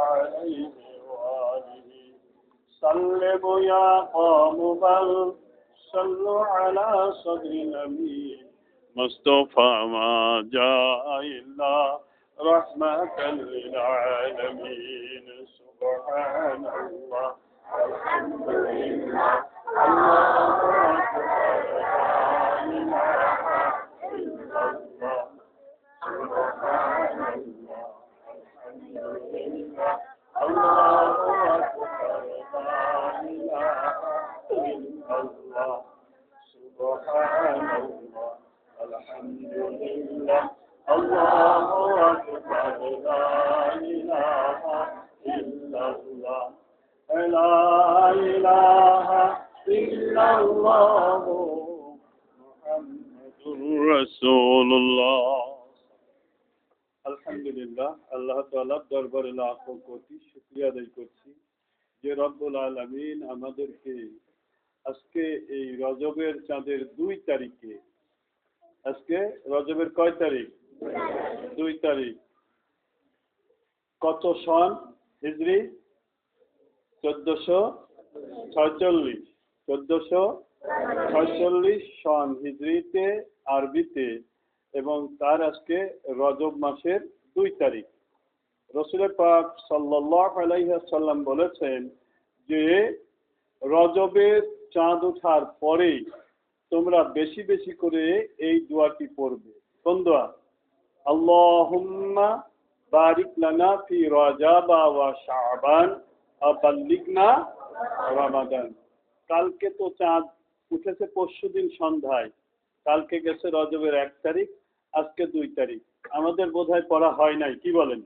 عليه وآله. سلموا يا قوم، بل صلوا على صدر نبي مصطفى ما جاء إلا رحمة للعالمين. سبحان الله سبحان الله الحمد لله الله أكبر لا إله إلا الله لا إله إلا الله محمد رسول الله আলহামদুলিল্লাহ আল্লাহ তাআলার দরবারে লাখো কোটি শুকরিয়া আদায় করছি যে রব্বুল আলামিন আমাদেরকে আজকে এই রজবের চাঁদের দুই তারিখে, আজকে রজবের কয় তারিখ? দুই তারিখ। কত সন হিজরি? চোদ্দশো ছয়চল্লিশ। চোদ্দশো ছয়চল্লিশ সন হিজরিতে, আরবিতে, এবং তার আজকে রজব মাসের দুই তারিখ। রসুলের পাক সাল্লাহ আলাইসাল্লাম বলেছেন যে, রজবের চাঁদ ওঠার পরেই তোমরা বেশি বেশি করে এই দোয়াটি পড়বে। কোন দোয়া আল্লাহুম্মা বারিক লানা ফি রাজাবা ওয়া শাবান আবাল্লিগনা রমাদান। কালকে তো চাঁদ উঠেছে পরশুদিন সন্ধ্যায়। কালকে গেছে রজবের এক তারিখ, আজকে দুই তারিখ। আমাদের বোধহয় পড়া হয় নাই, কি বলেন?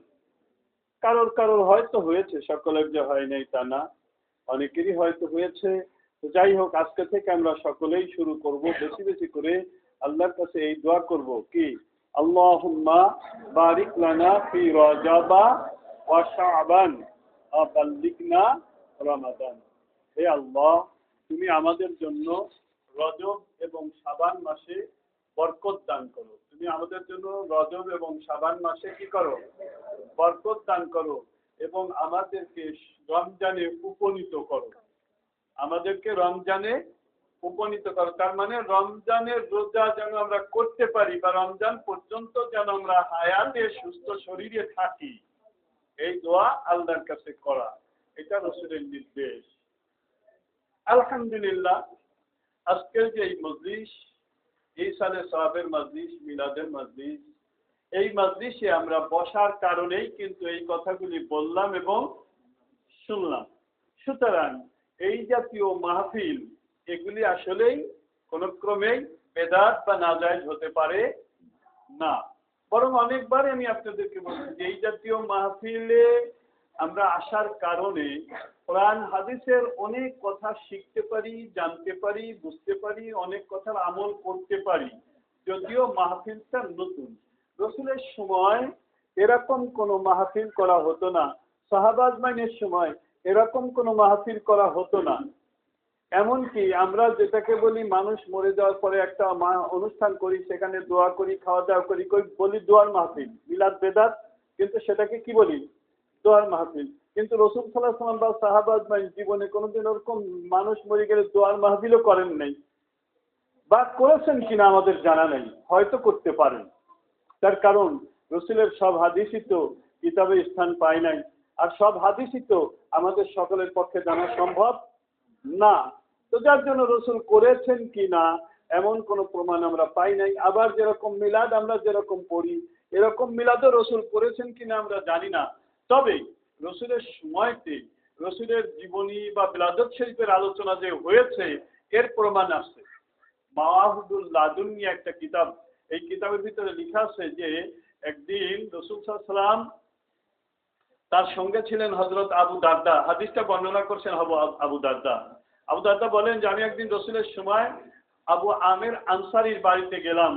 কারোর কারোর হয়তো হয়েছে, সকলের যে হয় নাই তা না। অনেকেরই হয়তো হয়েছে তো যাই হোক, আজকে থেকে আমরা সকলেই শুরু করব। বেশি বেশি করে আল্লাহর কাছে এই দোয়া করব কি? আল্লাহুম্মা বারিক লানা ফি রাজাবা ওয়া শাবান। রমাদান। হে আল্লাহ, তুমি আমাদের জন্য রজব এবং শাবান মাসে বরকত দান করো। তুমি আমাদের জন্য রজব এবং শাবান মাসে কি করো? বরকত দান করো এবং আমাদেরকে রমজানে উপনীত করো। আমাদেরকে রমজানে উপনীত করো। তার মানে রমজানের রোজা যেন আমরা করতে পারি বা রমজান পর্যন্ত যেন আমরা হায়াতে, সুস্থ শরীরে থাকি, এই দোয়া আল্লাহর কাছে করা। এটা রসুলের নির্দেশ। আলহামদুলিল্লাহ, আজকের যে এই মজলিস এই সালে সাহাবের মজলিস, মিলাদের মজলিস, এই মজলিসে আমরা বসার কারণেই কিন্তু এই কথাগুলি বললাম এবং শুনলাম। সুতরাং এই জাতীয় মাহফিল, এগুলি আসলেই কোন ক্রমেই বেদাত বা নাজায়জ হতে পারে না। বরং অনেকবার আমি আপনাদেরকে বলছি যে এই জাতীয় মাহফিলে আমরা আসার কারণে কোরআন, হাদিসের অনেক কথা শিখতে পারি, জানতে পারি, বুঝতে পারি, অনেক কথার আমল করতে পারি। যদিও মাহফিলটা নতুন। রসুলের সময় এরকম কোনো মাহফিল করা হতো না। শাহবাজ মাইনের সময় এরকম কোনো মাহফিল করা হতো না। এমনকি আমরা যেটাকে বলি মানুষ মরে যাওয়ার পরে একটা অনুষ্ঠান করি, সেখানে দোয়া করি, খাওয়া দাওয়া করি বলি দোয়ার মাহফিল। মিলাদ বেদাত, কিন্তু সেটাকে কি বলি? দোয়ার মাহফিল। কিন্তু রসুল সাল্লাহ সাল্লাম বা সাহাবাজ মাই জীবনে কোনোদিন ওরকম মানুষ মরে গেলে দোয়ার মাহফিলও করেন নাই। বা করেছেন কিনা আমাদের জানা নেই, হয়তো করতে পারেন। তার কারণ, রসুলের সব হাদিসই তো কিতাবে স্থান পায় নাই। আর সব হাদিসই তো আমাদের সকলের পক্ষে জানা সম্ভব? না। তো যার জন্য রসুল করেছেন কি না, এমন কোনো প্রমাণ আমরা পাই নাই। আবার যেরকম মিলাদ আমরা যেরকম পড়ি, এরকম মিলাদও রসুল করেছেন কিনা আমরা জানি না। তবে রসুলের সময়তে, রসুলের জীবনী বা বিলাদত শরীফের আলোচনা যে হয়েছে, এর প্রমাণ আছে। মাওয়াহুদুল লাদুন্নি একটা কিতাব, এই কিতাবের ভিতরে লেখা আছে যে, একদিন রসুল সাল্লাম তার সঙ্গে ছিলেন হজরত আবু দারদা। হাদিসটা বর্ণনা করছেন আবু আবু দারদা। আবু দারদা বলেন, যে আমি একদিন রসুলের সময় আবু আমের আনসারির বাড়িতে গেলাম।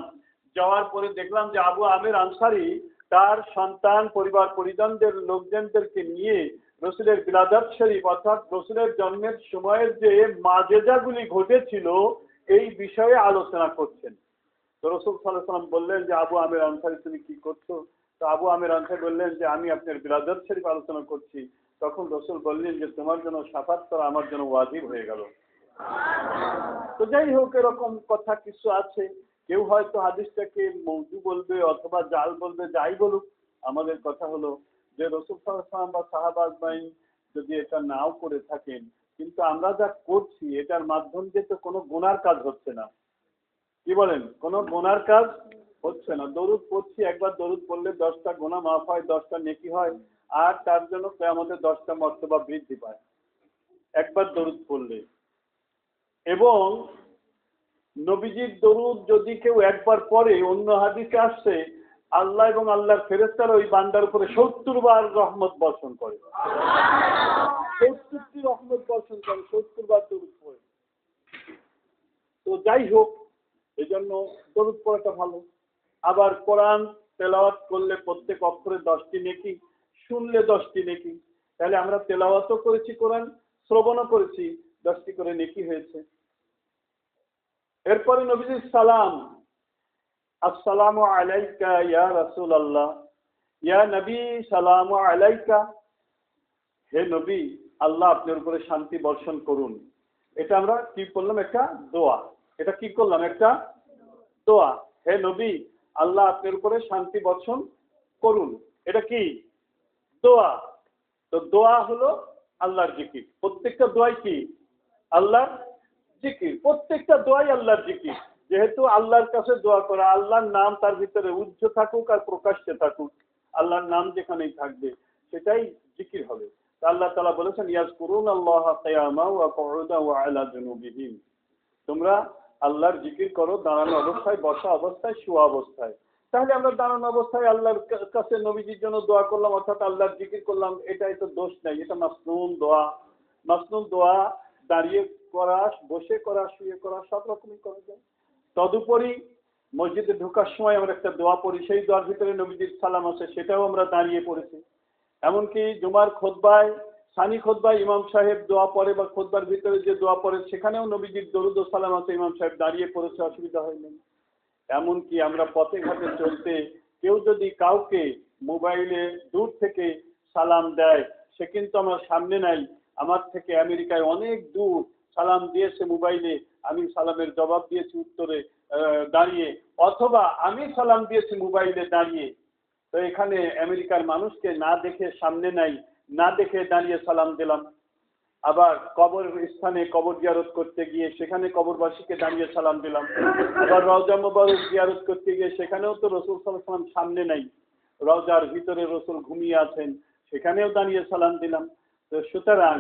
যাওয়ার পরে দেখলাম যে আবু আমের আনসারি তার সন্তান, পরিবার, পরিজনদের, লোকজনদেরকে নিয়ে রসুলের বিলাদাত শরীফ অর্থাৎ রসুলের জন্মের সময়ের যে মাজেজাগুলি ঘটেছিল, এই বিষয়ে আলোচনা করছেন। রসুল সাল্লাম বললেন যে, আবু আমের আনসারি তুমি কি করছ? তো আবু আমির আনসার বললেন যে, আমি আপনার বিলাদত শরীফ আলোচনা করছি। তখন রসুল বললেন যে, তোমার জন্য সাফাত করা আমার জন্য ওয়াজিব হয়ে গেল। তো যাই হোক, এরকম কথা কিছু আছে। কেউ হয়তো হাদিসটাকে মৌজু বলবে অথবা জাল বলবে, যাই বলুক। আমাদের কথা হলো যে, রসুল সাল্লাম বা সাহাবাজ বাইন যদি এটা নাও করে থাকেন, কিন্তু আমরা যা করছি, এটার মাধ্যম দিয়ে তো কোনো গুনার কাজ হচ্ছে না। কি বলেন? কোনো গোনার কাজ হচ্ছে না। দরুদ পড়ছি, একবার দরুদ পড়লে দশটা গোনা মাফ হয়, দশটা নেকি হয়, আর তার জন্য আমাদের দশটা মর্তবা বৃদ্ধি পায়। একবার দরুদ পড়লে। এবং নবীজির দরুদ যদি কেউ একবার পরে অন্য হাদিসে আসছে, আল্লাহ এবং আল্লাহর ফেরেস্তার ওই বান্দার উপরে সত্তর বার রহমত বর্ষণ করে। সত্তরটি রহমত বর্ষণ করে, সত্তর বার দরুদ পড়ে। তো যাই হোক এই জন্য দরুদ পড়াটা ভালো। আবার কোরআন তেলাওয়াত করলে প্রত্যেক অক্ষরে দশটি নেকি, শুনলে দশটি নেকি। তাহলে আমরা তেলাওয়াতও করেছি কোরআন, শ্রবণও করেছি, দশটি করে নেকি হয়েছে। এরপরে নবীজির সালাম। আসসালামু আলাইকা ইয়া রাসুল আল্লাহ ইয়া নবী, সালাম আলাইকা। হে নবী, আল্লাহ আপনার উপরে শান্তি বর্ষণ করুন। এটা আমরা কি করলাম? একটা দোয়া। এটা কি করলাম? একটা দোয়া। হে নবী আল্লাহ আপনার উপরে শান্তি বর্ষণ করুন। এটা কি? দোয়া। তো দোয়া হলো আল্লাহর জিকির। প্রত্যেকটা দোয়াই কি? আল্লাহর জিকির। প্রত্যেকটা দোয়াই আল্লাহর জিকির। যেহেতু আল্লাহর কাছে দোয়া করা, আল্লাহর নাম তার ভিতরে উজ্জ্ব থাকুক আর প্রকাশ্যে থাকুক। আল্লাহর নাম যেখানেই থাকবে, সেটাই জিকির হবে। আল্লাহ তালা বলেছেন ইয়াজ করুন আল্লাহ তোমরা আল্লাহর জিকির করো, দাঁড়ানো অবস্থায়, বসা অবস্থায়, শোয়া অবস্থায়। তাহলে আমরা দাঁড়ানো অবস্থায় আল্লাহর কাছে নবীজির জন্য দোয়া করলাম, অর্থাৎ আল্লাহর জিকির করলাম, এটাই তো দোষ নাই, এটা মাসনুন দোয়া। মাসনুন দোয়া, দাঁড়িয়ে করা, বসে করা, শুয়ে করা, সব রকমই করা যায়। তদুপরি মসজিদে ঢোকার সময় আমরা একটা দোয়া পড়ি, সেই দোয়ার ভিতরে নবীজির সালাম আছে, সেটাও আমরা দাঁড়িয়ে পড়েছি। এমনকি জুমার খোদবায় সানি খোদবায় ইমাম সাহেব দোয়া পড়ে বা খোদবার ভিতরে যে দোয়া পড়ে, সেখানেও নবীজির দরুদ সালাম আছে, ইমাম সাহেব দাঁড়িয়ে পড়েছে, অসুবিধা হয়নি। এমনকি আমরা পথে ঘাটে চলতে কেউ যদি কাউকে মোবাইলে দূর থেকে সালাম দেয়, সে কিন্তু আমার সামনে নাই, আমার থেকে আমেরিকায় অনেক দূর সালাম দিয়েছে মোবাইলে, আমি সালামের জবাব দিয়েছি উত্তরে দাঁড়িয়ে, অথবা আমি সালাম দিয়েছি মোবাইলে দাঁড়িয়ে। তো এখানে আমেরিকার মানুষকে না দেখে সামনে নাই না দেখে দাঁড়িয়ে সালাম দিলাম। আবার কবর স্থানে কবর জিয়ারত করতে গিয়ে সেখানে কবরবাসীকে দাঁড়িয়ে সালাম দিলাম। আবার রওজা মোবারক জিয়ারত করতে গিয়ে সেখানেও তো রসুল সাল্লাম সামনে নাই। রওজার ভিতরে রসুল ঘুমিয়ে আছেন, সেখানেও দাঁড়িয়ে সালাম দিলাম। তো সুতরাং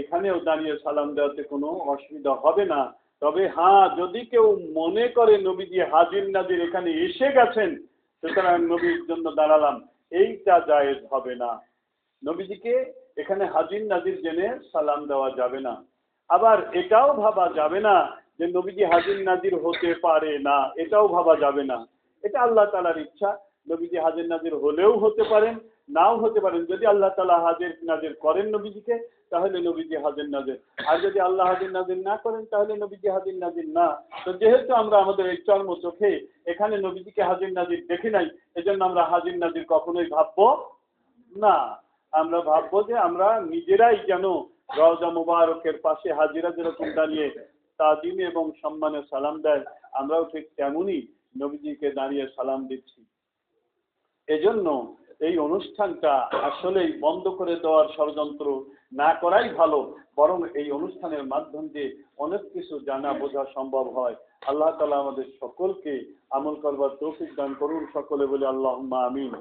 এখানেও দাঁড়িয়ে সালাম দেওয়াতে কোনো অসুবিধা হবে না। তবে হ্যাঁ যদি কেউ মনে করে নবীজি হাজির নাজির এখানে এসে গেছেন, সুতরাং নবীর জন্য দাঁড়ালাম। এইটা জায়েজ হবে না। নবীজিকে এখানে হাজির নাজির জেনে সালাম দেওয়া যাবে না। আবার এটাও ভাবা যাবে না যে নবীজি হাজির নাজির হতে পারে না, এটাও ভাবা যাবে না। এটা আল্লাহ তালার ইচ্ছা, নবীজি হাজির নাজির হলেও হতে পারেন, নাও হতে পারেন। যদি আল্লাহ তালা হাজির নাজির করেন নবীজিকে, তাহলে নবীজি হাজির নাজির। আর যদি আল্লাহ হাজির নাজির না করেন, তাহলে নবীজি হাজির নাজির না। তো যেহেতু আমরা আমাদের এই চর্ম চোখে এখানে নবীজিকে হাজির নাজির দেখি নাই, এজন্য আমরা হাজির নাজির কখনোই ভাববো না। আমরা ভাববো যে আমরা নিজেরাই যেন রওজা মুবারকের পাশে হাজিরা যেরকম দাঁড়িয়ে তাজিম এবং সম্মানে সালাম দেয়, আমরাও ঠিক তেমনই নবীজিকে দাঁড়িয়ে সালাম দিচ্ছি। এজন্য এই অনুষ্ঠানটা আসলেই বন্ধ করে দেওয়ার ষড়যন্ত্র না করাই ভালো, বরং এই অনুষ্ঠানের মাধ্যম দিয়ে অনেক কিছু জানা, বোঝা সম্ভব হয়। আল্লাহ তালা আমাদের সকলকে আমল করবার তৌফিক দান করুন। সকলে বলে আল্লাহ আমিন।